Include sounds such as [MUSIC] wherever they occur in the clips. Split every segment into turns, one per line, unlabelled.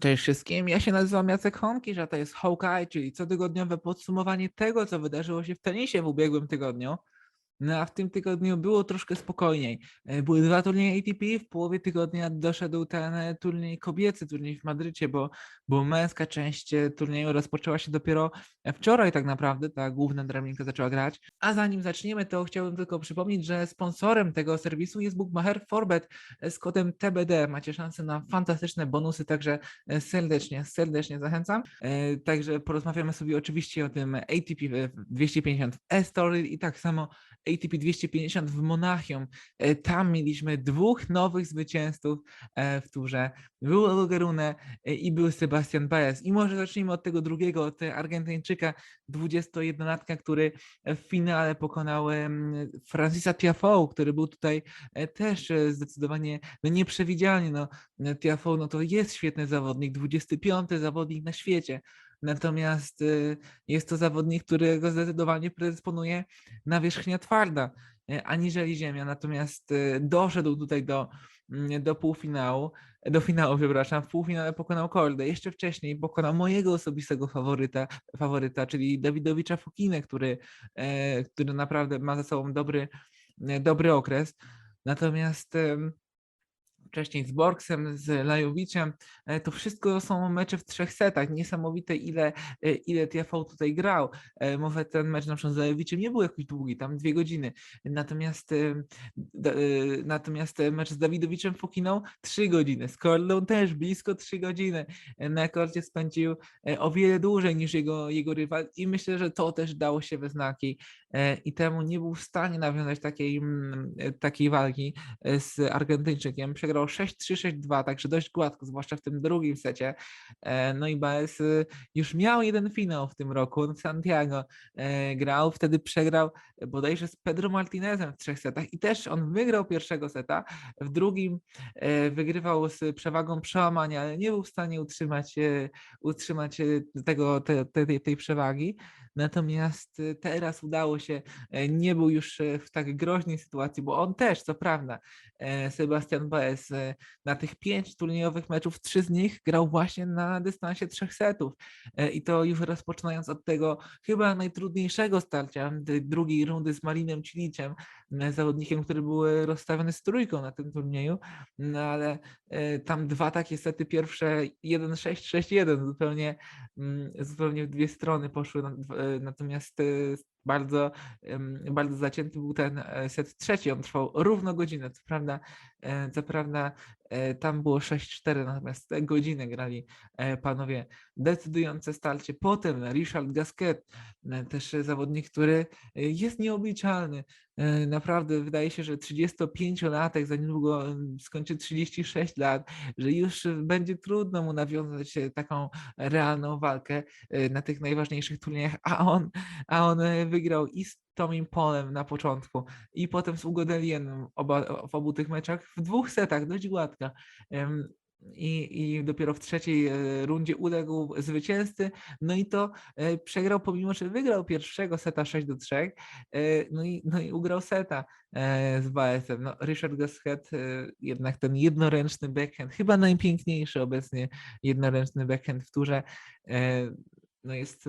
Cześć wszystkim, ja się nazywam Jacek Honkisz, a to jest Hawkeye, czyli cotygodniowe podsumowanie tego, co wydarzyło się w tenisie w ubiegłym tygodniu. No a w tym tygodniu było troszkę spokojniej. E, Były dwa turnieje ATP, w połowie tygodnia doszedł ten e, turniej kobiecy, turniej w Madrycie, bo, bo męska część e, turnieju rozpoczęła się dopiero e, wczoraj tak naprawdę, ta główna drabinka zaczęła grać. A zanim zaczniemy, to chciałbym tylko przypomnieć, że sponsorem tego serwisu jest bookmacher Forbet e, z kodem TBD. Macie szansę na fantastyczne bonusy, także e, serdecznie, serdecznie zachęcam. E, Także porozmawiamy sobie oczywiście o tym ATP 250 w E-Story i tak samo ATP 250 w Monachium. E, Tam mieliśmy dwóch nowych zwycięzców e, w turze. Był Logerune i był Sebastian Baez. I może zacznijmy od tego drugiego, od Argentyńczyka, 21-latka, który w finale pokonał Francisa Tiafoe, który był tutaj e, też e, zdecydowanie no, nieprzewidzialny. No, Tiafoe no, to jest świetny zawodnik, 25 zawodnik na świecie. Natomiast y, jest to zawodnik, którego zdecydowanie predysponuje nawierzchnia twarda, e, aniżeli ziemia. Natomiast y, doszedł tutaj do, mm, do półfinału, do finału, przepraszam, w półfinale pokonał Kordę. Jeszcze wcześniej pokonał mojego osobistego faworyta, faworyta czyli Dawidowicza Fokinę, który, e, który naprawdę ma za sobą dobry, e, dobry okres. Natomiast wcześniej z Borgsem, z Lajowiczem. e, To wszystko są mecze w trzech setach. Niesamowite, ile, e, ile TFV tutaj grał. E, Mówię, ten mecz na przykład z Lajowiczem nie był jakiś długi, tam dwie godziny. Natomiast, natomiast mecz z Dawidowiczem Fokiną trzy godziny. Z Kordą też blisko trzy godziny. Na korcie spędził o wiele dłużej niż jego, jego rywal i myślę, że to też dało się we znaki i temu nie był w stanie nawiązać takiej, mm, takiej walki z Argentyńczykiem. Przegrał 6-3, 6-2, także dość gładko, zwłaszcza w tym drugim secie. E, No i Baez y, już miał jeden finał w tym roku, w Santiago e, grał, wtedy przegrał bodajże z Pedro Martinezem w trzech setach i też on wygrał pierwszego seta, w drugim e, wygrywał z przewagą przełamania, ale nie był w stanie utrzymać, utrzymać tego, te, te, tej- tej przewagi. Natomiast teraz udało się, nie był już w tak groźnej sytuacji, bo on też, co prawda, Sebastian Baez na tych pięć turniejowych meczów, trzy z nich grał właśnie na dystansie trzech setów. E, I to już rozpoczynając od tego chyba najtrudniejszego starcia, drugiej rundy z Marinem Ciliciem, e, zawodnikiem, który był e, rozstawiony z trójką na tym turnieju, no ale tam dwa takie sety, pierwsze 1-6, 6-1, zupełnie, mm, zupełnie w dwie strony poszły, natomiast bardzo, bardzo zacięty był ten e, set trzeci, on trwał równo godzinę, co prawda, e, co prawda tam było 6-4, natomiast tę godzinę grali e, panowie decydujące starcie. Potem Richard Gasquet, e, też zawodnik, który e, jest nieobliczalny. E, Naprawdę wydaje się, że 35-latek za niedługo skończy 36 lat, że już e, będzie trudno mu nawiązać e, taką realną walkę e, na tych najważniejszych turniejach, a on, a on e, wygrał i Tomim Polem na początku i potem z Ugodelienem oba, w obu tych meczach w dwóch setach, dość gładka. I, I dopiero w trzeciej e, rundzie uległ zwycięzcy. No i to e, przegrał, pomimo że wygrał pierwszego seta 6 do 3. e, No i, no i ugrał seta z Baezem. No, Richard Gasquet, jednak ten jednoręczny backhand, chyba najpiękniejszy obecnie jednoręczny backhand w turze, no jest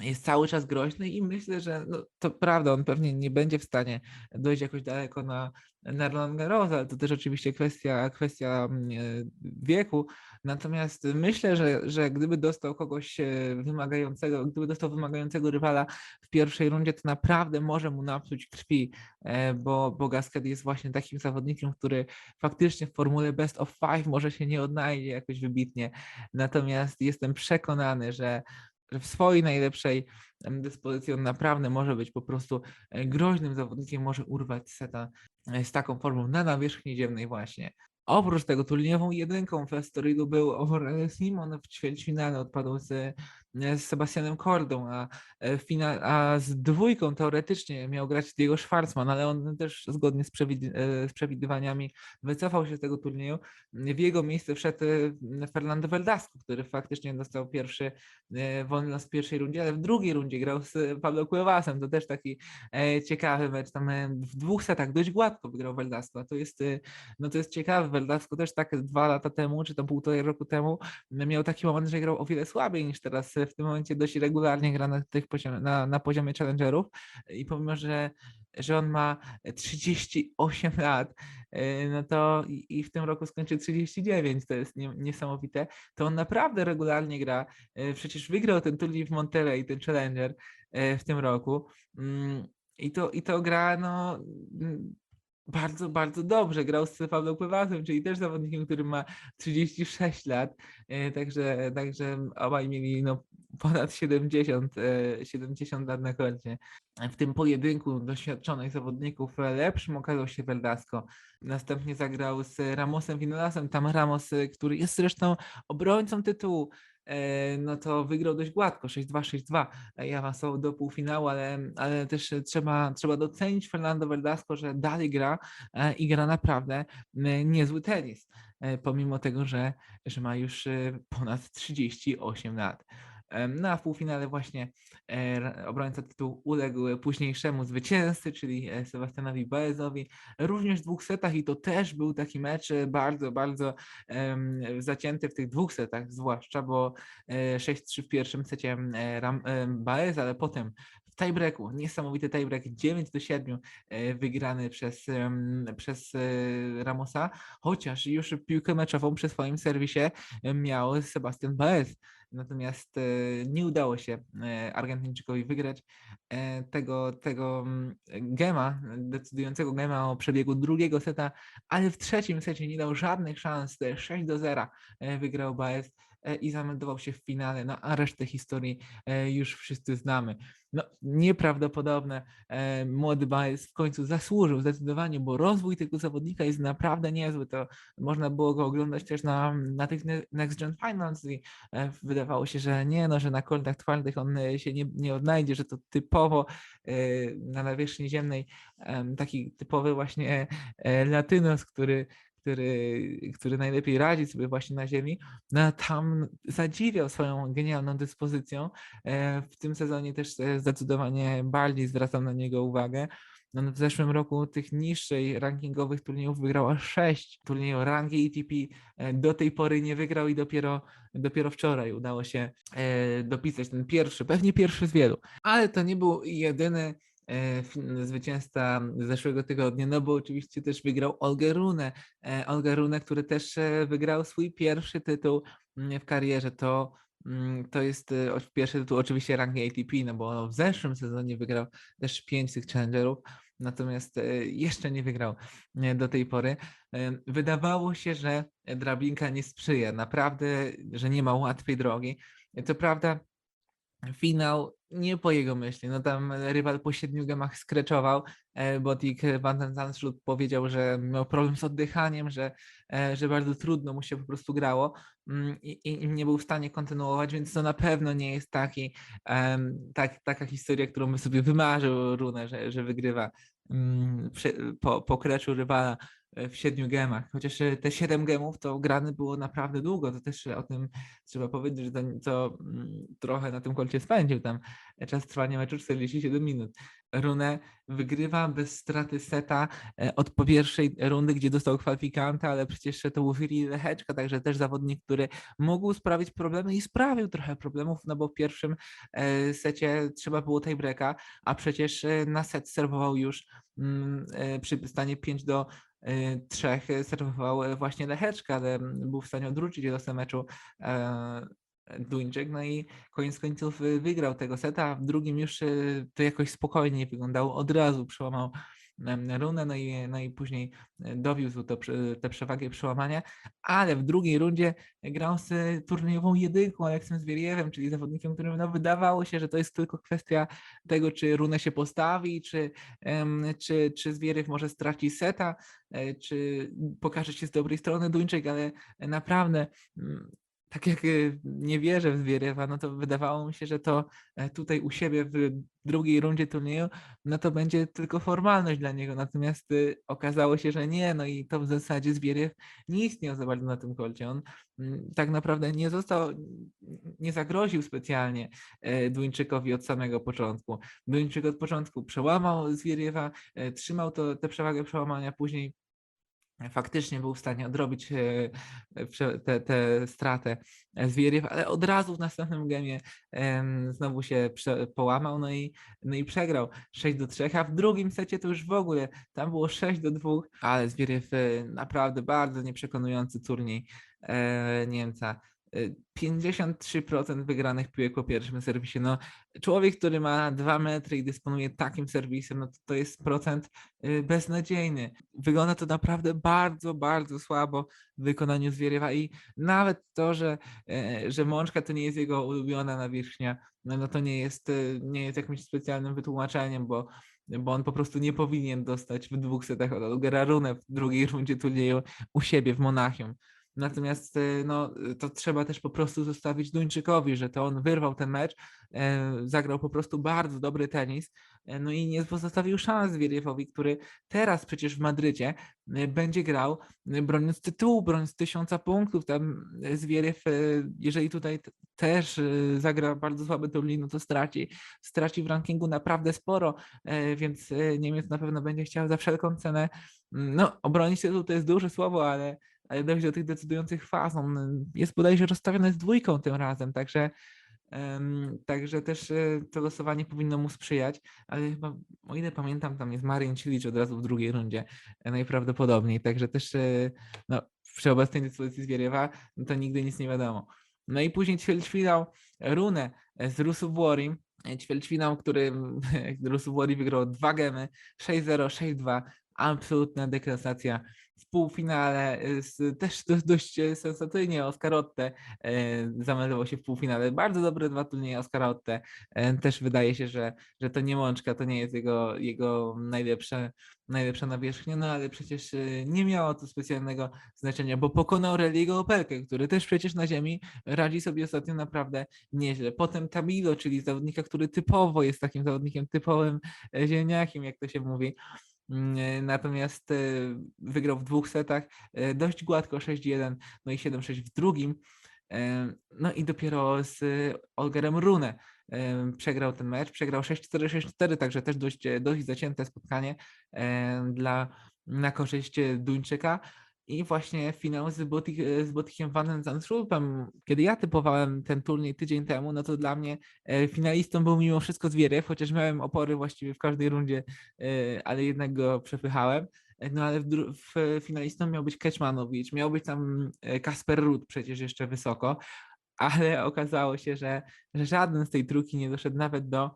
jest cały czas groźny i myślę, że no, to prawda, on pewnie nie będzie w stanie dojść jakoś daleko na, na Roland Garros, ale to też oczywiście kwestia, kwestia mm, e, wieku. Natomiast myślę, że, że gdyby dostał kogoś e, wymagającego, gdyby dostał wymagającego rywala w pierwszej rundzie, to naprawdę może mu napsuć krwi, e, bo, bo jest właśnie takim zawodnikiem, który faktycznie w formule best of five może się nie odnajdzie jakoś wybitnie. Natomiast jestem przekonany, że w swojej najlepszej dyspozycji on naprawdę może być po prostu e, groźnym zawodnikiem, może urwać seta e, z taką formą na nawierzchni ziemnej właśnie. Oprócz tego turniejową jedynką w Estorilu był Aurelien Simon w ćwierćfinale odpadł z z Sebastianem Kordą, a, e, fina, a z dwójką teoretycznie miał grać Diego Schwartzman, ale on też zgodnie z, przewid- e, z przewidywaniami wycofał się z tego turnieju. W jego miejsce wszedł e, Fernando Verdasco, który faktycznie dostał pierwszy wolny los w pierwszej rundzie, ale w drugiej rundzie grał z Pablo Cuevasem. To też taki ciekawy mecz. Tam w dwóch setach dość gładko wygrał Verdasco. a To jest, no to jest ciekawe. Verdasco też tak dwa lata temu, czy tam półtorej roku temu miał taki moment, że grał o wiele słabiej niż teraz. W tym momencie dość regularnie gra na, tych poziom, na, na poziomie challengerów i pomimo, że, że on ma 38 lat, e, no to i, w tym roku skończy 39, to jest nie, niesamowite, to on naprawdę regularnie gra. E, Przecież wygrał ten turniej w Monterey, ten challenger e, w tym roku. Mm, I to, i to gra, no mm, bardzo, bardzo dobrze. Grał z Pawłem Pływasem, czyli też zawodnikiem, który ma 36 lat. e, Także, także obaj mieli no, ponad 70, e, 70 lat na koncie. W tym pojedynku doświadczonych zawodników e, lepszym okazał się Verdasco. Następnie zagrał z Ramosem Vinolasem. Tam Ramos, e, który jest zresztą obrońcą tytułu, e, no to wygrał dość gładko, 6-2, 6-2 e, i awansował do półfinału, ale, ale też e, trzeba, trzeba docenić Fernando Verdasco, że dalej gra e, i gra naprawdę m, niezły tenis, e, pomimo tego, że, że ma już e, ponad 38 lat. No a w półfinale właśnie e, obrońca tytułu uległ późniejszemu zwycięzcy, czyli e, Sebastianowi Baezowi, również w dwóch setach i to też był taki mecz e, bardzo, bardzo zacięty w tych dwóch setach zwłaszcza, bo e, 6-3 w pierwszym secie Ram, Baez, ale potem w tiebreaku, niesamowity tiebreak 9 do 7 e, wygrany przez, przez Ramosa, chociaż już piłkę meczową przy swoim serwisie miał Sebastian Baez. Natomiast e, nie udało się e, Argentyńczykowi wygrać e, tego, tego mm, gema, decydującego gema o przebiegu drugiego seta, ale w trzecim secie nie dał żadnych szans. e, 6 do 0 e, wygrał Baez i zameldował się w finale, no a resztę historii e, już wszyscy znamy. No, nieprawdopodobne. e, Młody Baez w końcu zasłużył zdecydowanie, bo rozwój tego zawodnika jest naprawdę niezły. To można było go oglądać też na, na tych ne- Next Gen Finals i e, wydawało się, że nie, no, że na kortach twardych on e, się nie, nie odnajdzie, że to typowo e, na nawierzchni ziemnej em, taki typowy właśnie e, latynos, który, który, który najlepiej radzi sobie właśnie na ziemi, no tam zadziwiał swoją genialną dyspozycją. E, W tym sezonie też e, zdecydowanie bardziej zwracam na niego uwagę. No, w zeszłym roku tych niższej rankingowych turniejów wygrał aż sześć turniejów rangi ATP. e, Do tej pory nie wygrał i dopiero, dopiero wczoraj udało się dopisać ten pierwszy, pewnie pierwszy z wielu. Ale to nie był jedyny zwycięzca z zeszłego tygodnia, no bo oczywiście też wygrał Olga Rune. E, Olga który też e, wygrał swój pierwszy tytuł mm, w karierze. To, mm, to jest e, pierwszy tytuł oczywiście rangi ATP, no bo w zeszłym sezonie wygrał też pięć tych challengerów, natomiast e, jeszcze nie wygrał e, do tej pory. E, Wydawało się, że drabinka nie sprzyja, naprawdę, że nie ma łatwej drogi. Co prawda, finał nie po jego myśli. No tam rywal po siedmiu gemach skreczował. e, Botik Van den powiedział, że miał problem z oddychaniem, że, e, że bardzo trudno mu się po prostu grało mm, i, i- nie był w stanie kontynuować, więc to na pewno nie jest taki, tak, taka historia, którą by sobie wymarzył Rune, że, że wygrywa mm, po, po kreczu rywala e, w siedmiu gemach. Chociaż e, te siedem gemów to grane było naprawdę długo, to też o tym trzeba powiedzieć, że to, to mm, trochę na tym kolcie spędził tam czas trwania meczu 47 minut. Rune wygrywa bez straty seta e, od po pierwszej rundy, gdzie dostał kwalifikanta, ale przecież to był Fili Lecheczka, także też zawodnik, który mógł sprawić problemy i sprawił trochę problemów, no bo w pierwszym e, secie trzeba było tiebreaka, a przecież e, na set serwował już mm, e, przy stanie 5 do e, 3 serwował e, właśnie Lecheczka, ale mm, był w stanie odwrócić losem meczu e, Duńczyk, no i koniec końców y, wygrał tego seta, w drugim już y, to jakoś spokojniej wyglądało, od razu przełamał em, runę, no i, no i później y, dowiózł to, tę przewagę przełamania, ale w drugiej rundzie grał z turniejową jedynką Aleksem Zwieriewem, czyli zawodnikiem, którym no, wydawało się, że to jest tylko kwestia tego, czy runę się postawi, czy, czy, czy Zwieriew może straci seta, e, czy pokaże się z dobrej strony Duńczyk, ale naprawdę mm, tak jak y, nie wierzę w Zwieriewa, no to wydawało mi się, że to e, tutaj u siebie w drugiej rundzie turnieju, no to będzie tylko formalność dla niego. Natomiast y, okazało się, że nie, no i to w zasadzie Zwieriew nie istniał za bardzo na tym kolcie. On mm, tak naprawdę nie został, nie zagroził specjalnie e, Duńczykowi od samego początku. Duńczyk od początku przełamał Zwieriewa, e, trzymał to, tę przewagę przełamania, później faktycznie był w stanie odrobić e, prze- tę tę stratę Zwieriew, ale od razu w następnym gemie em, znowu się połamał, no i, no i przegrał 6 do 3, a w drugim secie to już w ogóle tam było 6 do 2, ale Zwieriew e, naprawdę bardzo nieprzekonujący turniej e, Niemca. E, 53% wygranych piłek po pierwszym serwisie. No, człowiek, który ma 2 metry i dysponuje takim serwisem, no to, to jest procent y, beznadziejny. Wygląda to naprawdę bardzo, bardzo słabo w wykonaniu Zwieriewa i nawet to, że, e, że Mączka to nie jest jego ulubiona nawierzchnia, no, no to nie jest, y, nie jest jakimś specjalnym wytłumaczeniem, bo bo on po prostu nie powinien dostać w dwóch setach od w drugiej rundzie turnieju u siebie w Monachium. Natomiast e, no, to trzeba też po prostu zostawić Duńczykowi, że to on wyrwał ten mecz, e, zagrał po prostu bardzo dobry tenis, e, no i nie pozostawił szans Zwieriewowi, który teraz przecież w Madrycie będzie grał broniąc tytułu, broniąc tysiąca punktów. Tam Zwieriew, jeżeli tutaj też zagra bardzo słaby turniej, no to straci, straci w rankingu naprawdę sporo, więc Niemiec na pewno będzie chciał za wszelką cenę, mm, no obronić tytuł to jest duże słowo, ale ale dojść do tych decydujących faz. On jest bodajże rozstawiony z dwójką tym razem, także, także też y, to losowanie powinno mu sprzyjać, ale chyba, o ile pamiętam, tam jest Marian Cilic od razu w drugiej rundzie e, najprawdopodobniej, także też y, no, przy obecnej dyspozycji Zwieriewa no to nigdy nic nie wiadomo. No i później ćwierćfinał Runę e, z Rusów Wori, e, ćwierćfinał, który [LAUGHS] Rusów Wori wygrał dwa gemy, 6-0, 6-2, absolutna deklasacja półfinale, z, też do, dość e, sensacyjnie Oscarotte e, zameldował się w półfinale. Bardzo dobre dwa turnieje Oscarotte. E, też wydaje się, że, że to nie Mączka, to nie jest jego, jego najlepsze, najlepsza nawierzchnia, no ale przecież e, nie miało to specjalnego znaczenia, bo pokonał Reliego Opelkę, który też przecież na ziemi radzi sobie ostatnio naprawdę nieźle. Potem Tabilo, czyli zawodnika, który typowo jest takim zawodnikiem typowym e, ziemniakiem, jak to się mówi. Mm, e, Natomiast e, wygrał w dwóch setach e, dość gładko 6-1, no i 7-6 w drugim. No i dopiero z Olgerem Rune przegrał ten mecz. Przegrał 6-4, 6-4, także też dość, dość zacięte spotkanie dla, na korzyść Duńczyka. I właśnie finał z, Botik, e, z Botikiem Van. Kiedy ja typowałem ten turniej tydzień temu, no to dla mnie e, finalistą był mimo wszystko Zwierew, chociaż miałem opory właściwie w każdej rundzie, e, ale jednak go przepychałem. E, No ale w, w finalistą miał być Keczmanowicz, miał być tam Kasper Ruud przecież jeszcze wysoko, ale okazało się, że, że żaden z tej trójki nie doszedł nawet do,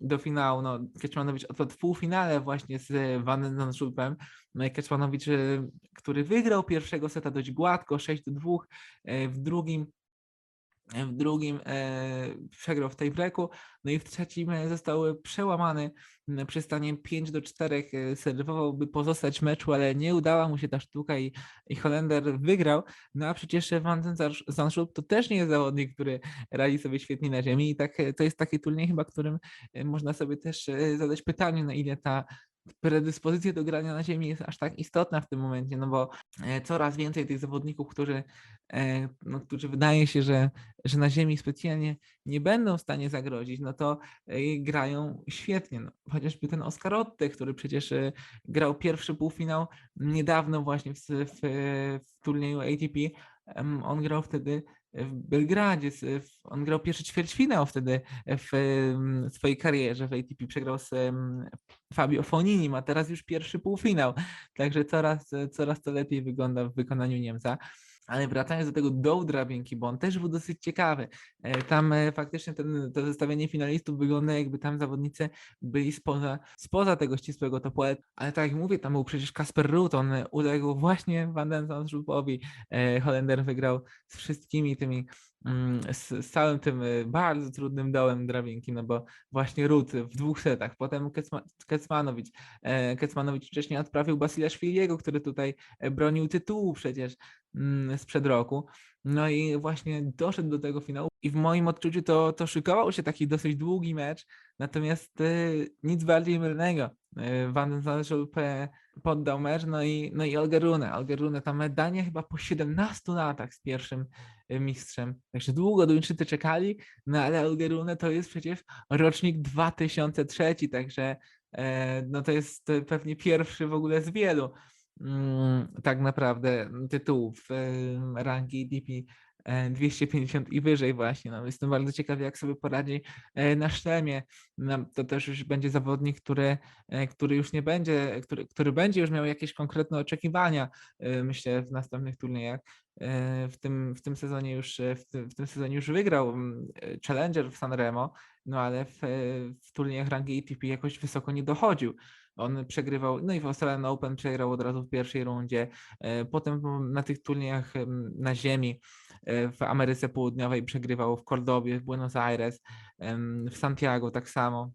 do finału. No, Keczmanowicz odpadł w półfinale właśnie z Van Zandschulpem. No i Keczmanowicz, e, który wygrał pierwszego seta dość gładko, 6 do 2, e, w drugim w drugim e, przegrał w tiebreaku, no i w trzecim e, został przełamany przy stanie 5 do 4. e, Serwował, by pozostać w meczu, ale nie udała mu się ta sztuka i, i Holender wygrał. No a przecież Van Zandschulp to też nie jest zawodnik, który radzi sobie świetnie na ziemi i tak, to jest taki turniej chyba, którym można sobie też zadać pytanie, na ile ta predyspozycja do grania na ziemi jest aż tak istotna w tym momencie, no bo e, coraz więcej tych zawodników, którzy, e, no, którzy wydaje się, że, że na ziemi specjalnie nie będą w stanie zagrozić, no to e, grają świetnie. No, chociażby ten Oscarotte, który przecież grał pierwszy półfinał niedawno właśnie w, w, w turnieju ATP. On grał wtedy w Belgradzie, on grał pierwszy ćwierćfinał wtedy w swojej karierze w ATP, przegrał z Fabio Fognini, a teraz już pierwszy półfinał, także coraz, coraz to lepiej wygląda w wykonaniu Niemca. Ale wracając do tego dołu drabinki, bo on też był dosyć ciekawy. E, Tam e, faktycznie ten, to zestawienie finalistów wygląda jakby tam zawodnicy byli spoza, spoza tego ścisłego topu, ale, tak jak mówię, tam był przecież Kasper Ruud, on e, uległ właśnie Van den Zandschulpowi. Holender wygrał z wszystkimi tymi, mm, z, całym tym bardzo trudnym dołem drabinki, no bo właśnie Ruud w dwóch setach, potem Kecma- Kecmanowicz. Kecmanowicz wcześniej odprawił Basilashviliego, który tutaj bronił tytułu przecież sprzed roku. No i właśnie doszedł do tego finału i w moim odczuciu to, to szykował się taki dosyć długi mecz, natomiast y, nic bardziej mylnego. Y, Van Zandschulp poddał mecz, no i, no i Olga Rune. Olga Rune tam medanie chyba po 17 latach z pierwszym y, mistrzem. Także długo Duńczycy czekali, no ale Olga Rune to jest przecież rocznik 2003, także e, no to jest pewnie pierwszy w ogóle z wielu mm, tak naprawdę tytułów e, rangi DP e, 250 i wyżej właśnie. No, jestem bardzo ciekawy, jak sobie poradzi e, na szlemie. No, to też już będzie zawodnik, który, e, który już nie będzie, który, który będzie już miał jakieś konkretne oczekiwania, e, myślę, w następnych turniejach. E, W tym, w tym sezonie już e, w tym, w tym sezonie już wygrał mm, e, Challenger w Sanremo, no ale w, e, w turniejach rangi ATP jakoś wysoko nie dochodził. On przegrywał, no i w Australian Open przegrał od razu w pierwszej rundzie. e, Potem na tych turniejach na ziemi e, w Ameryce Południowej przegrywał w Cordobie, w Buenos Aires, w Santiago tak samo.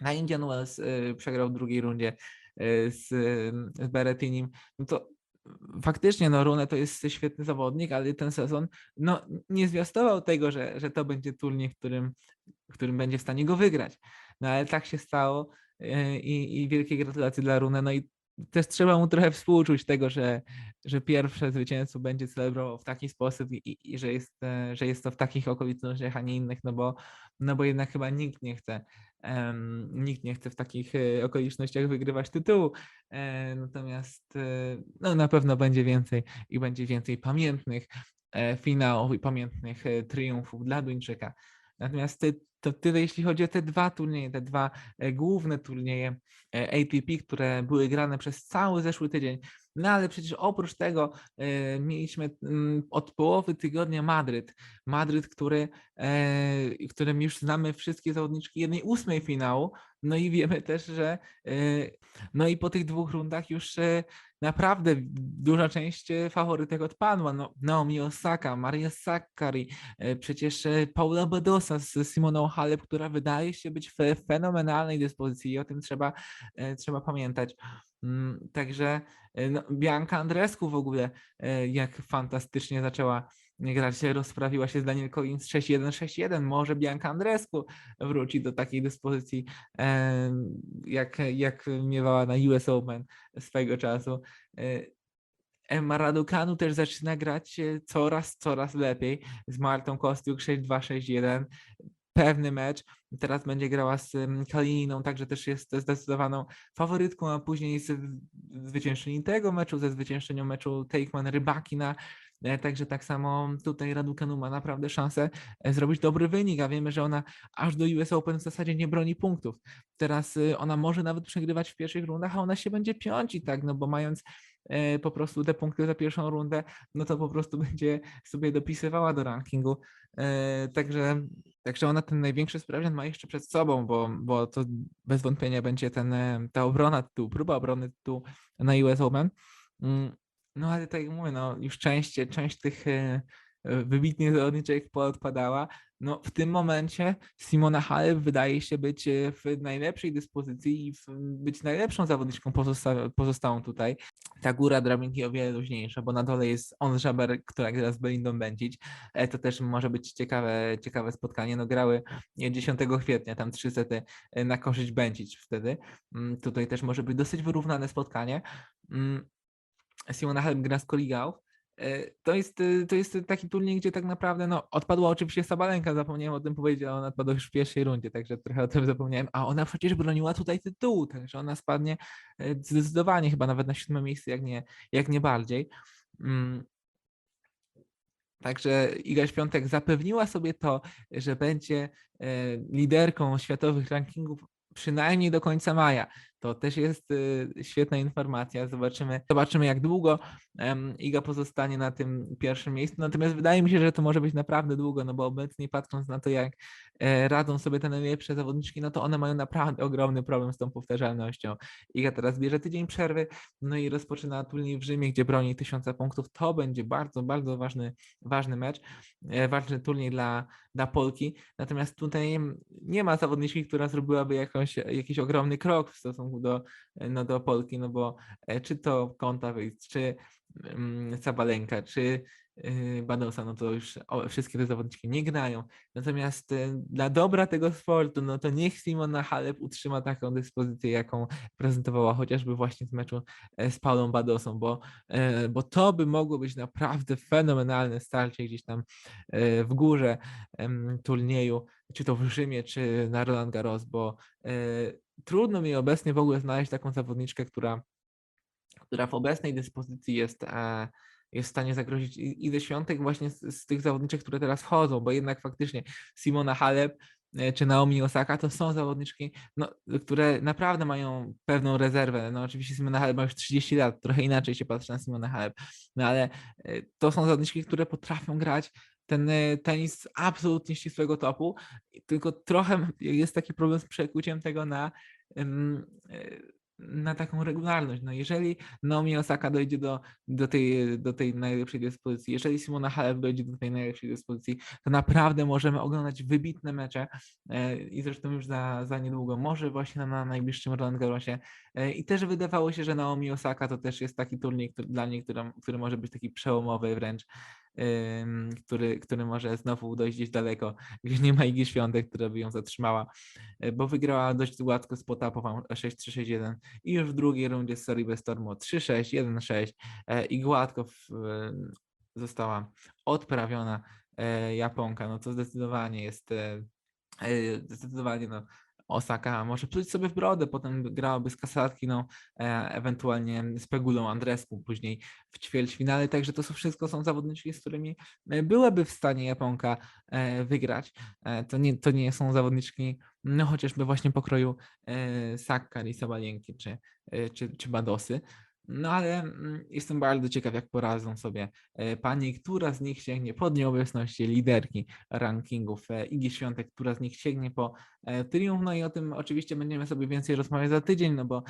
Na Indian Wells e, przegrał w drugiej rundzie z, z Berrettinim. No to faktycznie no Rune to jest świetny zawodnik, ale ten sezon no, nie zwiastował tego, że, że to będzie turniej, w którym, w którym będzie w stanie go wygrać. No ale tak się stało i, i wielkie gratulacje dla Rune. No i też trzeba mu trochę współczuć tego, że, że pierwsze zwycięstwo będzie celebrował w taki sposób i, i, że, jest, e, że jest to w takich okolicznościach, a nie innych, no bo, no bo jednak chyba nikt nie chce, em, nikt nie chce w takich e, okolicznościach wygrywać tytułu. E, Natomiast e, no, na pewno będzie więcej i będzie więcej pamiętnych e, finałów i pamiętnych e, triumfów dla Duńczyka. Natomiast ty, to tyle, jeśli chodzi o te dwa turnieje, te dwa e, główne turnieje e, ATP, które były grane przez cały zeszły tydzień. No ale przecież oprócz tego e, mieliśmy mm, od połowy tygodnia Madryt. Madryt, który, e, którym już znamy wszystkie zawodniczki jednej ósmej finału. No i wiemy też, że e, no i po tych dwóch rundach już naprawdę duża część faworytek odpadła. No, Naomi Osaka, Maria Sakkari, przecież Paula Badosa z Simoną Halep, która wydaje się być w fenomenalnej dyspozycji i o tym trzeba, trzeba pamiętać. Mm, Także e, no, Bianca Andrescu w ogóle, e, jak fantastycznie zaczęła grać, rozprawiła się z Daniel Collins 6-1, 6-1. Może Bianca Andrescu wróci do takiej dyspozycji, jak, jak miewała na US Open swego czasu. E, Emma Raducanu też zaczyna grać coraz, coraz lepiej z Martą Kostiuk 6-2, 6-1. Pewny mecz. Teraz będzie grała z em, Kalininą, także też jest zdecydowaną faworytką, a później z zwyciężczyni tego meczu, ze zwyciężczynią meczu Takeman Rybakina. E, Także tak samo tutaj Raducanu ma naprawdę szansę e, zrobić dobry wynik, a wiemy, że ona aż do US Open w zasadzie nie broni punktów. Teraz y, ona może nawet przegrywać w pierwszych rundach, a ona się będzie piąci, tak, no bo mając e, po prostu te punkty za pierwszą rundę, no to po prostu [LAUGHS] będzie sobie dopisywała do rankingu. Także, także ona ten największy sprawdzian ma jeszcze przed sobą, bo, bo to bez wątpienia będzie ten, ta obrona tytułu, próba obrony tytułu na US Open. Mm, No ale tak jak mówię, no już część, część tych e, e, wybitnych zawodniczek poodpadała. No w tym momencie Simona Halep wydaje się być e, w najlepszej dyspozycji i być najlepszą zawodniczką pozosta- pozostałą tutaj. Ta góra drabinki o wiele luźniejsza, bo na dole jest On Żaber, która gra z Belindą. E, To też może być ciekawe, ciekawe spotkanie. No grały e, 10 kwietnia, tam trzy sety na korzyść Bencic wtedy. Mm, Tutaj też może być dosyć wyrównane spotkanie. Simona Halep gra z. E, To jest, e, to jest taki turniej, gdzie tak naprawdę no, odpadła oczywiście Sabalenka, zapomniałem o tym powiedzieć, ale ona odpadła już w pierwszej rundzie, także trochę o tym zapomniałem, a ona przecież broniła tutaj tytułu, także ona spadnie e, zdecydowanie chyba nawet na siódme miejsce, jak nie, jak nie bardziej. Mm. Także Iga Świątek zapewniła sobie to, że będzie liderką światowych rankingów przynajmniej do końca maja. To też jest y, świetna informacja. Zobaczymy, zobaczymy jak długo Iga pozostanie na tym pierwszym miejscu. Natomiast wydaje mi się, że to może być naprawdę długo, no bo obecnie patrząc na to, jak e, radzą sobie te najlepsze zawodniczki, no to one mają naprawdę ogromny problem z tą powtarzalnością. Iga teraz bierze tydzień przerwy, no i rozpoczyna turniej w Rzymie, gdzie broni tysiąca punktów. To będzie bardzo, bardzo ważny, ważny mecz, e, ważny turniej dla, dla Polki. Natomiast tutaj nie ma zawodniczki, która zrobiłaby jakąś, jakiś ogromny krok w stosunku do, no, do Polki, no bo e, czy to Konta wyjść, czy mm, Sabalenka, czy yy, Badosa, no to już wszystkie te zawodniczki nie grają. Natomiast y, dla dobra tego sportu, no to niech Simona Halep utrzyma taką dyspozycję, jaką prezentowała chociażby właśnie w meczu e, z Paulą Badosą, bo, e, bo to by mogło być naprawdę fenomenalne starcie gdzieś tam w górze turnieju, czy to w Rzymie, czy na Roland Garros, bo trudno mi obecnie w ogóle znaleźć taką zawodniczkę, która, która w obecnej dyspozycji jest, e, jest w stanie zagrozić i, i ze świątek właśnie z, z tych zawodniczek, które teraz wchodzą, bo jednak faktycznie Simona Halep e, czy Naomi Osaka to są zawodniczki, no, które naprawdę mają pewną rezerwę. No oczywiście Simona Halep ma już 30 lat, trochę inaczej się patrzy na Simona Halep, no ale e, to są zawodniczki, które potrafią grać ten e, tenis absolutnie ścisłego topu, tylko trochę jest taki problem z przekuciem tego na, e, na taką regularność. No jeżeli Naomi Osaka dojdzie do, do, tej, do tej najlepszej dyspozycji, jeżeli Simona Halep dojdzie do tej najlepszej dyspozycji, to naprawdę możemy oglądać wybitne mecze e, i zresztą już za, za niedługo, może właśnie na, na najbliższym Roland Garrosie. E, I też wydawało się, że Naomi Osaka to też jest taki turniej który, dla niej, który, który może być taki przełomowy wręcz który, który może znowu dojść gdzieś daleko, [LAUGHS] gdzieś nie ma Igi Świątek, która by ją zatrzymała, y, bo wygrała dość gładko z Potapową 6-3-6-1 i już w drugiej rundzie z Sorry Stormu 3-6, 1-6 e, i gładko w, y, została odprawiona e, Japonka, no to zdecydowanie jest e, e, zdecydowanie no, Osaka może pluć sobie w brodę, potem grałaby z Kasatkino, e, ewentualnie z Pegulą Andreską później w ćwierćfinale, także to są wszystko są zawodniczki, z którymi e, byłaby w stanie Japonka e, wygrać. To nie, to nie są zawodniczki, no chociażby właśnie pokroju Sakkari, Sabalienki czy, czy, czy Badosy. No ale mm, jestem bardzo ciekaw, jak poradzą sobie e, pani, która z nich sięgnie po nieobecności liderki rankingów e, Igi Świątek, która z nich sięgnie po e, triumf. No i o tym oczywiście będziemy sobie więcej rozmawiać za tydzień, no bo,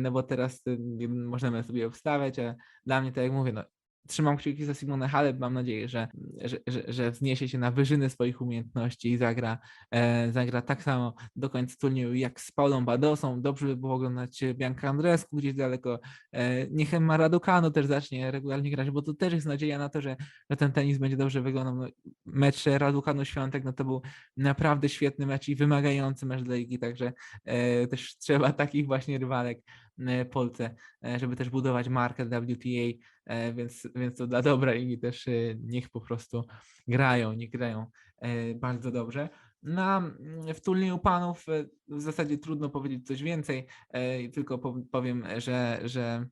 no bo teraz y, możemy sobie obstawiać, a dla mnie, tak jak mówię, no, trzymam kciuki za Simonę Halep, mam nadzieję, że, że, że, że wzniesie się na wyżyny swoich umiejętności i zagra, e, zagra tak samo do końca turnieju jak z Paulą Badosą. Dobrze by było oglądać Bianca Andrescu gdzieś daleko. E, niech Emma Raducanu też zacznie regularnie grać, bo to też jest nadzieja na to, że, że ten tenis będzie dobrze wyglądał. No, mecz Raducanu Świątek, no to był naprawdę świetny mecz i wymagający mecz dla ligi, także e, też trzeba takich właśnie rywalek e, Polce, e, żeby też budować markę WTA, więc, więc to dla dobra ligi też e, niech po prostu grają, nie grają e, bardzo dobrze. Na, mm, w turnieju panów e, w zasadzie trudno powiedzieć coś więcej, e, tylko pow- powiem, że, że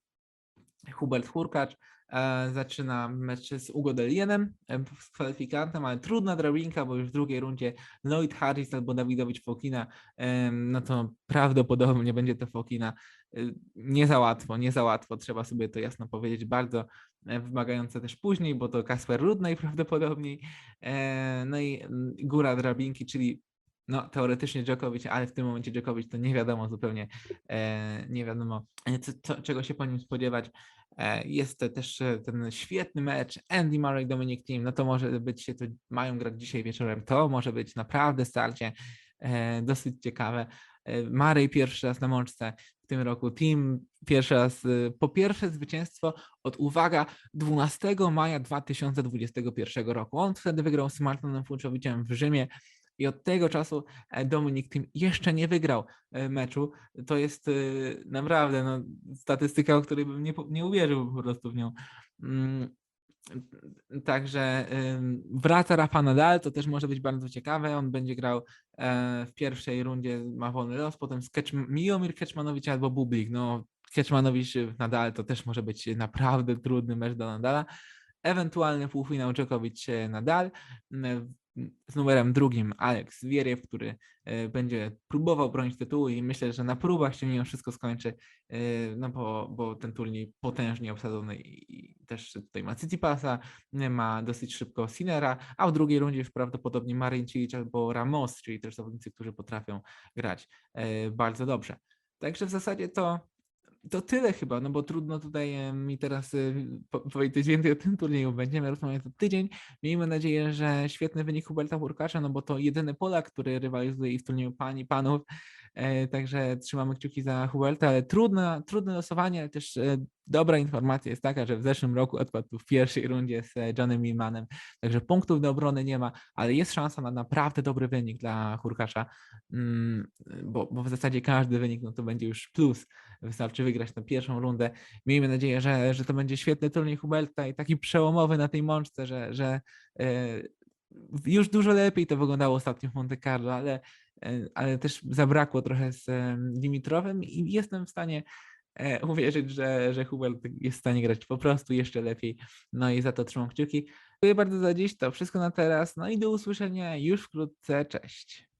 Hubert Hurkacz e, zaczyna mecz z Ugo Delienem e, z kwalifikantem, ale trudna drabinka, bo już w drugiej rundzie Lloyd Harris albo Dawidowicz Fokina, no to prawdopodobnie będzie to Fokina. Y, Nie za łatwo, nie za łatwo, trzeba sobie to jasno powiedzieć, bardzo e, wymagające też później, bo to Kasper Ruud [LAUGHS] najprawdopodobniej, e, no i mm, góra drabinki, czyli no teoretycznie Djokovic, ale w tym momencie Djokovic to nie wiadomo zupełnie, e, nie wiadomo co, co, czego się po nim spodziewać. Jest te- też ten świetny mecz Andy Murray, Dominic Thiem, no to może być się, to mają grać dzisiaj wieczorem, to może być naprawdę starcie dosyć ciekawe. Murray pierwszy raz na mączce w tym roku, Team pierwszy raz, po pierwsze zwycięstwo od, uwaga, 12 maja 2021 roku. On wtedy wygrał z Martinem Fuczowiciem w Rzymie i od tego czasu e, Dominik Thiem jeszcze nie wygrał e, meczu. To jest e, naprawdę no, statystyka, o której bym nie, nie uwierzył po prostu w nią. Także wraca Rafa Nadal, to też może być bardzo ciekawe. On będzie grał e, w pierwszej rundzie, ma wolny los, potem z Kecz- Miomir Keczmanowicz albo Bublik. No, Keczmanowicz Nadal to też może być naprawdę trudny mecz do Nadala. Ewentualny półfinał Djokovic Nadal. Z numerem drugim Alex Zverev, który e, będzie próbował bronić tytułu i myślę, że na próbach się mimo wszystko skończy, e, no bo, bo ten turniej potężnie obsadzony i też tutaj ma Tsitsipasa, nie ma dosyć szybko Sinera, a w drugiej rundzie już prawdopodobnie Marin Cilic albo Ramos, czyli też zawodnicy, którzy potrafią grać e, bardzo dobrze. Także w zasadzie to, to tyle chyba, no bo trudno tutaj e, mi teraz e, po- powiedzieć więcej o tym turnieju. Będziemy rozmawiać za tydzień. Miejmy nadzieję, że świetny wynik Huberta Hurkacza, no bo to jedyny Polak, który rywalizuje i w turnieju pań i panów. E, także trzymamy kciuki za Huberta, ale trudne, trudne losowanie, ale też e, dobra informacja jest taka, że w zeszłym roku odpadł w pierwszej rundzie z e, Johnem Millmanem, także punktów do obrony nie ma, ale jest szansa na naprawdę dobry wynik dla Hurkacza, mm, bo, bo w zasadzie każdy wynik no to będzie już plus, wystarczy wygrać tę pierwszą rundę. Miejmy nadzieję, że, że to będzie świetny turniej Huberta i taki przełomowy na tej mączce, że, że już dużo lepiej to wyglądało ostatnio w Monte Carlo, ale, ale też zabrakło trochę z em, Dimitrowem i jestem w stanie e, uwierzyć, że, że Hubert jest w stanie grać po prostu jeszcze lepiej. No i za to trzymam kciuki. Dziękuję bardzo za dziś, to wszystko na teraz. No i do usłyszenia już wkrótce. Cześć.